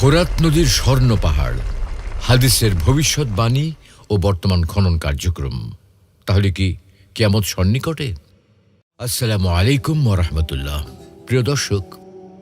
ফোরাত নদীর স্বর্ণ পাহাড়, হাদিসের ভবিষ্যৎবাণী ও বর্তমান খনন কার্যক্রম। তাহলে কি কেমত সন্নিকটে আসসালামু আলাইকুম রহমতুল্লাহ। প্রিয় দর্শক,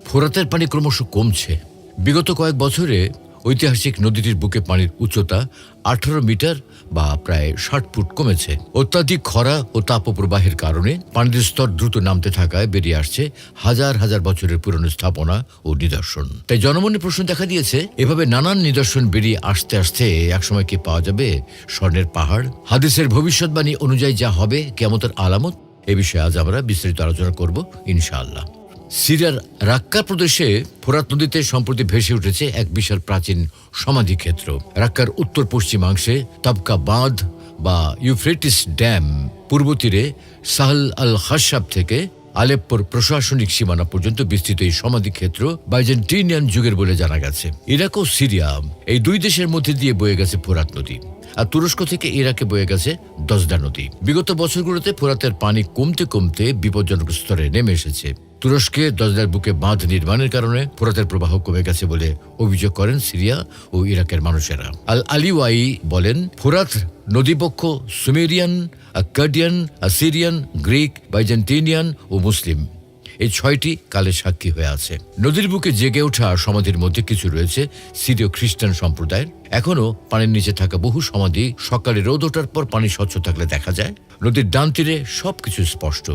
ফোরাতের পানি ক্রমশ কমছে। বিগত কয়েক বছরে ঐতিহাসিক নদীটির বুকে পানির উচ্চতা আঠারো মিটার বা প্রায় ষাট ফুট কমেছে। অত্যাধিক খরা ও তাপপ্রবাহের কারণে পানির স্তর দ্রুত নামতে থাকায় বেরিয়ে আসছে হাজার হাজার বছরের পুরনো স্থাপনা ও নিদর্শন। তাই জনমনে প্রশ্ন দেখা দিয়েছে, এভাবে নানান নিদর্শন বেরিয়ে আসতে আসতে একসময় কি পাওয়া যাবে? স্বর্ণের পাহাড়? হাদিসের ভবিষ্যৎবাণী অনুযায়ী যা হবে, কেমতের আলামত? এ বিষয়ে আজ আমরা বিস্তারিত আলোচনা করব, ইনশাআল্লাহ। সিরিয়ার রাক্কা প্রদেশে ফোরাত নদীতে সম্প্রতি ভেসে উঠেছে এক বিশাল প্রাচীন সমাধিক্ষেত্র রাক্কার উত্তর পশ্চিমাংশে তাবকা বাঁধ বা ইউফ্রেটিস ড্যাম, পূর্ব তীরে সাহল আল হাসাব থেকে আলেপ্পোর প্রশাসনিক সীমানা পর্যন্ত বিস্তৃত এই সমাধিক্ষেত্র বাইজেন্টিনিয়ান যুগের বলে জানা গেছে। ইরাক ও সিরিয়া এই দুই দেশের মধ্যে দিয়ে বয়ে গেছে ফোরাত নদী আর তুরস্ক থেকে ইরাকে বয়ে গেছে দজদা নদী। বিগত বছরগুলোতে ফোরাতের পানি কমতে কমতে বিপজ্জনক স্তরে নেমে এসেছে। তুরস্কে দজদার বুকে বাঁধ নির্মাণের কারণে ফোরাতের প্রবাহ কমে গেছে বলে অভিযোগ করেন সিরিয়া ও ইরাকের মানুষেরা। আল আলিওয়াই বলেন ফোরাত নদীপক্ষ সুমেরিয়ান কার্ডিয়ান সিরিয়ান গ্রিক, বাইজেন্টিনিয়ান ও মুসলিম। এই ছয়টি কালের সাক্ষী হয়ে আছে। নদীর বুকে জেগে ওঠা সমাধির মধ্যে কিছু রয়েছে সিরীয় খ্রিস্টান সম্প্রদায়ের। এখনও পানির নিচে থাকা বহু সমাধি সকালে রোদ ওঠার পর পানি স্বচ্ছ থাকলে দেখা যায়। নদীর ডান তীরে সবকিছু স্পষ্ট।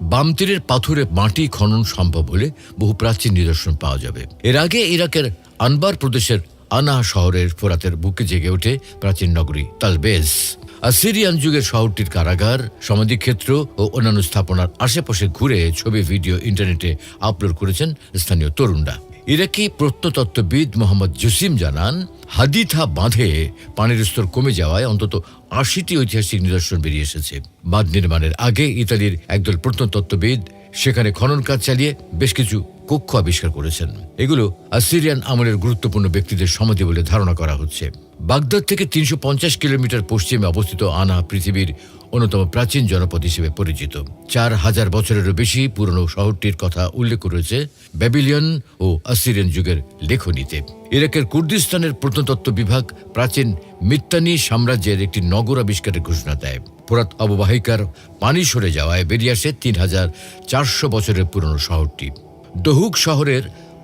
বাম তীরের পাথুরে মাটি খনন সম্ভব হলে বহু প্রাচীন নিদর্শন পাওয়া যাবে। এর আগে ইরাকের আনবার প্রদেশের আনা শহরের ফোরাতের বুকে জেগে ওঠে প্রাচীন নগরী তালবেজ আসিরিয়ান যুগের শহরটির কারাগার সমাধিক্ষেত্র ও অন্যান্য স্থাপনার আশেপাশে ঘুরে ছবি, ভিডিও, ইন্টারনেটে আপলোড করেছেন স্থানীয় তরুণরা। ইরাকি প্রত্নতত্ত্ববিদ মোহাম্মদ জসিম জানান, হাদিথা বাঁধে পানির স্তর কমে যাওয়ায় অন্তত আশিটি ঐতিহাসিক নিদর্শন বেরিয়ে এসেছে। বাঁধ নির্মাণের আগে ইতালির একদল প্রত্নতত্ত্ববিদ সেখানে খনন কাজ চালিয়ে বেশ কিছু কক্ষ আবিষ্কার করেছেন। এগুলো আসিরিয়ান আমলের গুরুত্বপূর্ণ ব্যক্তিদের সমাধি বলে ধারণা করা হচ্ছে। বাগদাদ থেকে তিনশো পঞ্চাশ কিলোমিটার পশ্চিমে অবস্থিত আনা পৃথিবীর অন্যতম প্রাচীন জনপদ হিসেবে পরিচিত। চার হাজার বছরেরও বেশি পুরনো শহরটির কথা উল্লেখ করেছে ব্যাবিলিয়ন ও আসিরিয়ান যুগের লেখনীতে। ইরাকের কুর্দিস্তানের প্রত্নতত্ত্ব বিভাগ প্রাচীন মিত্তানি সাম্রাজ্যের একটি নগর আবিষ্কারের ঘোষণা দেয়। পুরাত অববাহিকার পানি সরে যাওয়ায় বেরিয়ে আসে তিন হাজার চারশো বছরের পুরনো শহরটি। দহুক শহরের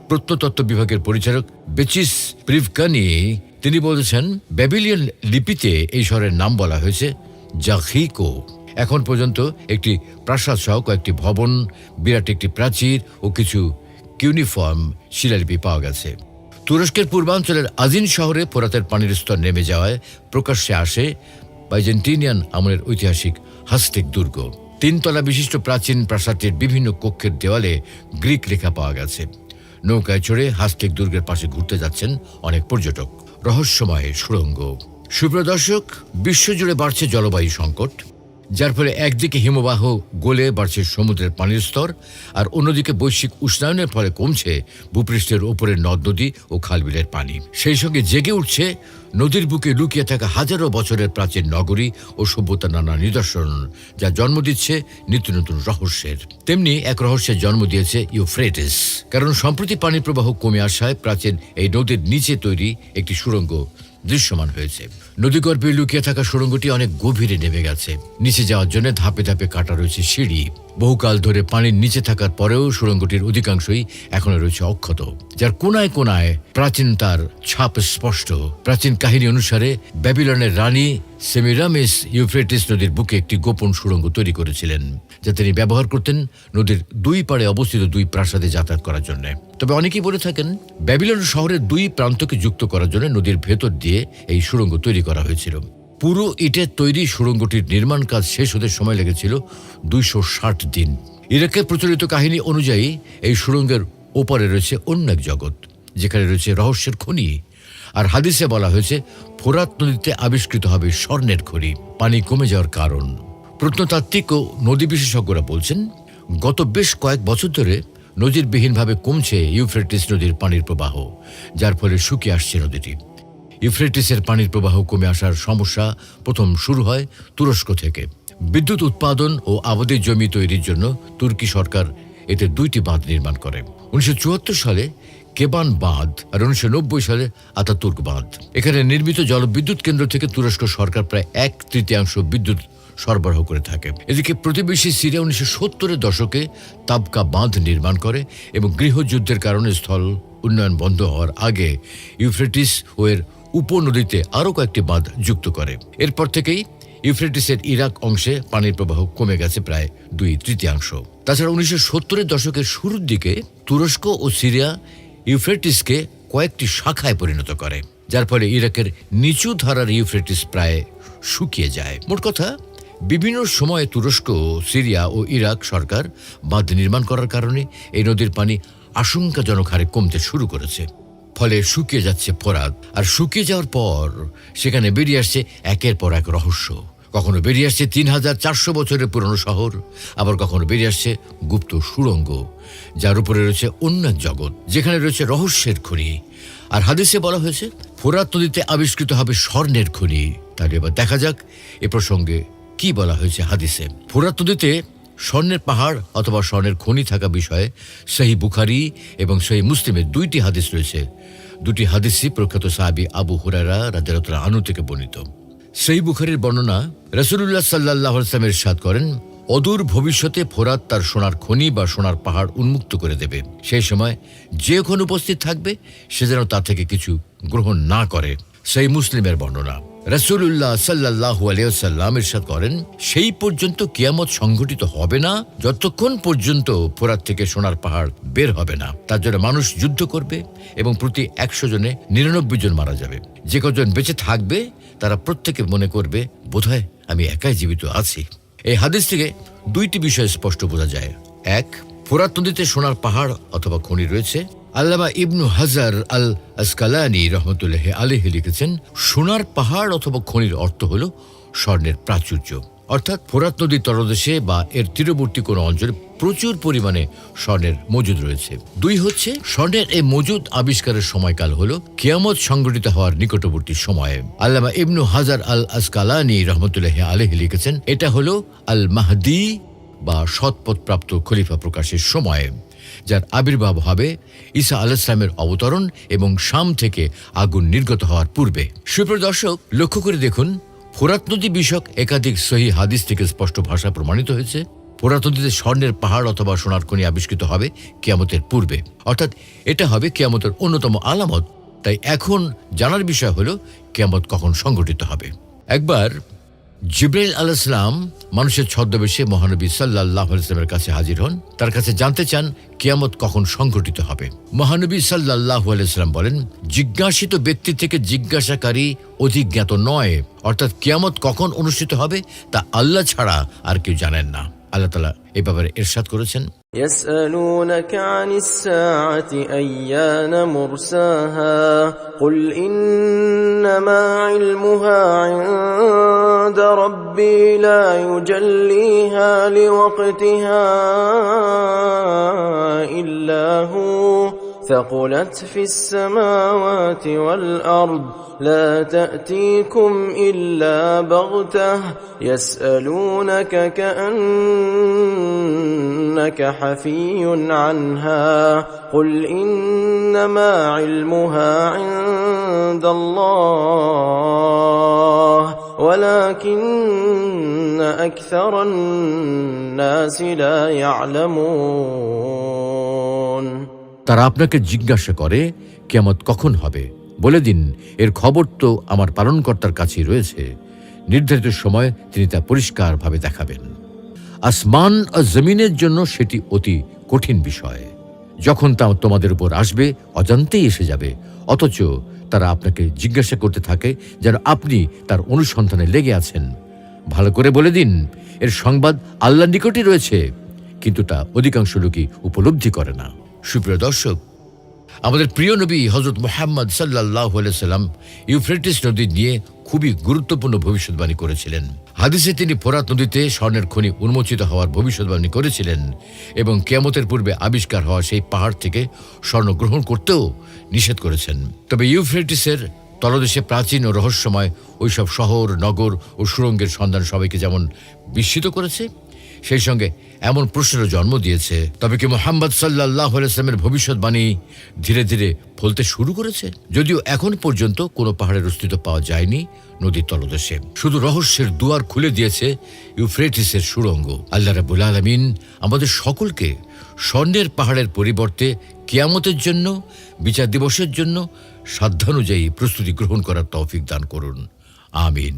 প্রত্নতত্ত্ব বিভাগের পরিচালক বেচিস প্রিভকানি তিনি বলেছেন, ব্যাবিলিয়ন লিপিতে এই শহরের নাম বলা হয়েছে জাখিকো। এখন পর্যন্ত একটি প্রাসাদ সহ কয়েকটি ভবন, বিরাট একটি প্রাচীর ও কিছু কিউনিফর্ম শিলালিপি পাওয়া গেছে। তুরস্কের পূর্বাঞ্চলের আজিন শহরে ফোরাতের পানির স্তর নেমে যাওয়ায় প্রকাশ্যে আসে বাইজেন্টিনিয়ান আমলের ঐতিহাসিক হাস্টিক দুর্গ। তিনতলা বিশিষ্ট প্রাচীন প্রাসাদটির বিভিন্ন কক্ষের দেওয়ালে গ্রিক লেখা পাওয়া গেছে। নৌকায় চড়ে হাস্টিক দুর্গের পাশে ঘুরতে যাচ্ছেন অনেক পর্যটক। রহস্যময় সুড়ঙ্গ সুপ্রদর্শক বিশ্বজুড়ে বাড়ছে জলবায়ু সংকট। যার ফলে একদিকে হিমবাহ গলে বাড়ছে সমুদ্রের পানির স্তর, আর অন্যদিকে বৈশ্বিক উষ্ণায়নের ফলে কমছে ভূপৃষ্ঠের ওপরের নদ নদী ও খালবিলের পানি। সেই সঙ্গে জেগে উঠছে নদীর বুকে লুকিয়ে থাকা হাজারো বছরের প্রাচীন নগরী ও সভ্যতার নানা নিদর্শন, যা জন্ম দিচ্ছে নিত্য নতুন রহস্যের। তেমনি এক রহস্যের জন্ম দিয়েছে ইউফ্রেটিস। কারণ সম্প্রতি পানির প্রবাহ কমে আসায় প্রাচীন এই নদীর নিচে তৈরি একটি সুড়ঙ্গ দৃশ্যমান হয়েছে। নদীগর্ভে লুকিয়ে থাকা সুড়ঙ্গটি অনেক গভীরে নেমে গেছে। নিচে যাওয়ার জন্য ধাপে ধাপে কাটা রয়েছে সিঁড়ি। বহুকাল ধরে পানির নিচে থাকার পরেও সুড়ঙ্গটির অধিকাংশই এখনও রয়েছে অক্ষত, যার কোনায় কোনায় প্রাচীন তার ছাপ স্পষ্ট। প্রাচীন কাহিনী অনুসারে ব্যাবিলনের রানী সেমিরামিস ইউফ্রেটিস নদীর বুকে একটি গোপন সুড়ঙ্গ তৈরি করেছিলেন, যা তিনি ব্যবহার করতেন নদীর দুই পাড়ে অবস্থিত দুই প্রাসাদে যাতায়াত করার জন্য। তবে অনেকেই বলে থাকেন, ব্যাবিলন শহরের দুই প্রান্তকে যুক্ত করার জন্য নদীর ভেতর দিয়ে এই সুড়ঙ্গ তৈরি করা হয়েছিল। পুরো ইটের তৈরি সুড়ঙ্গটির নির্মাণ কাজ শেষ হতে সময় লেগেছিল দুইশো ষাট দিন। ইরাকে প্রচলিত কাহিনী অনুযায়ী, এই সুড়ঙ্গের ওপারে রয়েছে অন্য এক জগৎ, যেখানে রয়েছে রহস্যের খনি। আর হাদিসে বলা হয়েছে, ফোরাত নদীতে আবিষ্কৃত হবে স্বর্ণের খনি পানি কমে যাওয়ার কারণ। প্রত্নতাত্ত্বিক ও নদী বিশেষজ্ঞরা বলছেন, গত বেশ কয়েক বছর ধরে নজিরবিহীনভাবে কমছে ইউফ্রেটিস নদীর পানির প্রবাহ, যার ফলে শুকিয়ে আসছে নদীটি। ইউফ্রেটিসের পানির প্রবাহ কমে আসার সমস্যা প্রথম শুরু হয় তুরস্ক থেকে। বিদ্যুৎ উৎপাদন ও আবাদের জমি তৈরির জন্য তুর্কি সরকার এতে দুইটি বাঁধ নির্মাণ করে। উনিশশো চুয়াত্তর সালে কেবান বাঁধ আর উনিশশো নব্বই সালে আতাতুর্ক বাঁধ। এখানে নির্মিত জলবিদ্যুৎ কেন্দ্র থেকে তুরস্ক সরকার প্রায় এক তৃতীয়াংশ বিদ্যুৎ সরবরাহ করে থাকে। এদিকে প্রতিবেশী সিরিয়া উনিশশো সত্তরের দশকে তাবকা বাঁধ নির্মাণ করে এবং গৃহযুদ্ধের কারণে স্থল উন্নয়ন বন্ধ হওয়ার আগে ইউফ্রেটিস ও এর উপনদীতে আরও কয়েকটি বাঁধ যুক্ত করে। এরপর থেকেই ইউফ্রেটিসের ইরাক অংশে পানির প্রবাহ কমে গেছে প্রায় দুই তৃতীয়াংশ। তাছাড়া উনিশশো সত্তরের দশকের শুরুর দিকে তুরস্ক ও সিরিয়া ইউফ্রেটিসকে কয়েকটি শাখায় পরিণত করে, যার ফলে ইরাকের নিচু ধারার ইউফ্রেটিস প্রায় শুকিয়ে যায়। মোট কথা, বিভিন্ন সময়ে তুরস্ক সিরিয়া ও ইরাক সরকার বাঁধ নির্মাণ করার কারণে এই নদীর পানি আশঙ্কাজনক হারে কমতে শুরু করেছে। ফলে শুকিয়ে যাচ্ছে ফোরাত। আর শুকিয়ে যাওয়ার পর সেখানে বেরিয়ে আসছে একের পর এক রহস্য। কখনো বেরিয়ে আসছে তিন হাজার চারশো বছরের পুরনো শহর, আবার কখনো বেরিয়ে আসছে গুপ্ত সুড়ঙ্গ, যার উপরে রয়েছে অন্য জগৎ, যেখানে রয়েছে রহস্যের খনি। আর হাদিসে বলা হয়েছে, ফোরাত নদীতে আবিষ্কৃত হবে স্বর্ণের খনি। তাহলে এবার দেখা যাক এ প্রসঙ্গে কি বলা হয়েছে হাদিসে। ফোরাত নদীতে স্বর্ণের পাহাড় অথবা স্বর্ণের খনি থাকা বিষয়ে সেই বুখারি এবং সেই মুসলিমের দুইটি হাদিস রয়েছে। দুটি হাদিসই প্রখ্যাত সাহাবি আবু হুরারা রাজারতরা আনু থেকে বর্ণিত। সেই বুখারির বর্ণনা রসুল্লাহ সাল্লাহ ইসলামের সাদ করেন, অদূর ভবিষ্যতে ফোরাত তার সোনার খনি বা সোনার পাহাড় উন্মুক্ত করে দেবে। সেই সময় যে ওখানে উপস্থিত থাকবে, সে যেন তা থেকে কিছু গ্রহণ না করে। সেই মুসলিমের বর্ণনা। রসুল্লাহ সাল্লাহ আলিয়াল্লাম ইরশাদ করেন, সেই পর্যন্ত কিয়ামত সংঘটিত হবে না, যতক্ষণ পর্যন্ত ফোরাত থেকে সোনার পাহাড় বের হবে না। তার জন্য মানুষ যুদ্ধ করবে এবং প্রতি একশো জনে নিরানব্বই জন মারা যাবে। যে কজন বেঁচে থাকবে, তারা প্রত্যেকে মনে করবে, বোধহয় আমি একাই জীবিত আছি। এই হাদিস থেকে দুইটি বিষয় স্পষ্ট বোঝা যায়। এক, ফোরাত নদীতে সোনার পাহাড় অথবা খনি রয়েছে। আল্লামা ইবনু হাজার আল আসকালানি রহমতুল্লাহ আলিহি লিখেছেন, সোনার পাহাড় অথবা খনির অর্থ হল স্বর্ণের প্রাচুর্য। অর্থাৎ ফোরাত নদীর তরদেশে বা এর তীরবর্তী কোনো অঞ্চলে প্রচুর পরিমাণে স্বর্ণের মজুদ রয়েছে। দুই হচ্ছে, স্বর্ণের এই মজুদ আবিষ্কারের সময়কাল হল কিয়ামত সংগঠিত হওয়ার নিকটবর্তী সময়ে। আল্লামা ইবনু হাজার আল আসকালানি রহমতুল্লাহ আলহি লিখেছেন, এটা হলো আল মাহদি বা সৎপথপ্রাপ্ত খলিফা প্রকাশের সময়। যার আবির্ভাব হবে ঈসা আলাইসলামের অবতরণ এবং শাম থেকে আগুন নির্গত হওয়ার পূর্বে। সুপ্রিয় দর্শক, লক্ষ্য করে দেখুন, ফোরাত নদী বিষয়ক একাধিক সহি হাদিস থেকে স্পষ্ট ভাষা প্রমাণিত হয়েছে। ফোরাত নদীতে স্বর্ণের পাহাড় অথবা সোনার খনি আবিষ্কৃত হবে কিয়ামতের পূর্বে। অর্থাৎ এটা হবে কিয়ামতের অন্যতম আলামত। তাই এখন জানার বিষয় হলো কিয়ামত কখন সংঘটিত হবে। একবার জিব্রাইল আলাইসলাম মানুষের ছদ্মবেশে মহানবী সাল্লাহ ইসলামের কাছে হাজির হন। তার কাছে জানতে চান, কিয়ামত কখন সংঘটিত হবে। মহানবী সাল্লাহ আলাইসলাম বলেন, জিজ্ঞাসিত ব্যক্তি থেকে জিজ্ঞাসাকারী অধিজ্ঞাত নয়। অর্থাৎ কিয়ামত কখন অনুষ্ঠিত হবে তা আল্লাহ ছাড়া আর কেউ জানেন না। আল্লাহ তালা এ ব্যাপারে এরশাদ করেছেন। يسألونك عن الساعة أيان مرساها قل إنما علمها عند ربي لا يجليها لوقتها إلا هو ثقلت في السماوات والأرض لا تأتيكم إلا بغتة يسألونك كأنك حفي عنها قل إنما علمها عند الله ولكن أكثر الناس لا يعلمون. তারা আপনাকে জিজ্ঞাসা করে কেমত কখন হবে? বলে দিন, এর খবর তো আমার পালনকর্তার কাছেই রয়েছে। নির্ধারিত সময় তিনি তা পরিষ্কারভাবে দেখাবেন। আসমান আর জমিনের জন্য সেটি অতি কঠিন বিষয়। যখন তা তোমাদের উপর আসবে, অজান্তেই এসে যাবে। অথচ তারা আপনাকে জিজ্ঞাসা করতে থাকে যেন আপনি তার অনুসন্ধানে লেগে আছেন। ভালো করে বলে দিন, এর সংবাদ আল্লাহ নিকটই রয়েছে, কিন্তু তা অধিকাংশ লোকই উপলব্ধি করে না। সুপ্রিয় দর্শক, আমাদের প্রিয় নবী হজরত মোহাম্মদ সাল্লাহ সাল্লাম ইউফ্রেটিস নদী নিয়ে খুবই গুরুত্বপূর্ণ ভবিষ্যৎবাণী করেছিলেন। হাদিসে তিনি ফোরাত নদীতে স্বর্ণের খনি উন্মোচিত হওয়ার ভবিষ্যৎবাণী করেছিলেন এবং কেয়ামতের পূর্বে আবিষ্কার হওয়া সেই পাহাড় থেকে স্বর্ণ গ্রহণ করতেও নিষেধ করেছেন। তবে ইউফ্রেটিসের তলদেশে প্রাচীন ও রহস্যময় ওইসব শহর, নগর ও সুরঙ্গের সন্ধান সবাইকে যেমন বিস্মিত করেছে সেই সঙ্গে এমন প্রশ্নেরও জন্ম দিয়েছে। তবে কি মোহাম্মদ সাল্লাহ আলাইসলামের ভবিষ্যৎবাণী ধীরে ধীরে ফলতে শুরু করেছে? যদিও এখন পর্যন্ত কোনো পাহাড়ের অস্তিত্ব পাওয়া যায়নি নদীর তলদেশে। শুধু রহস্যের দুয়ার খুলে দিয়েছে ইউফ্রেটিসের সুড়ঙ্গ আল্লাহ রাবুল আলমিন আমাদের সকলকে স্বর্ণের পাহাড়ের পরিবর্তে কিয়ামতের জন্য, বিচার দিবসের জন্য সাধ্যানুযায়ী প্রস্তুতি গ্রহণ করার তৌফিক দান করুন। আমিন।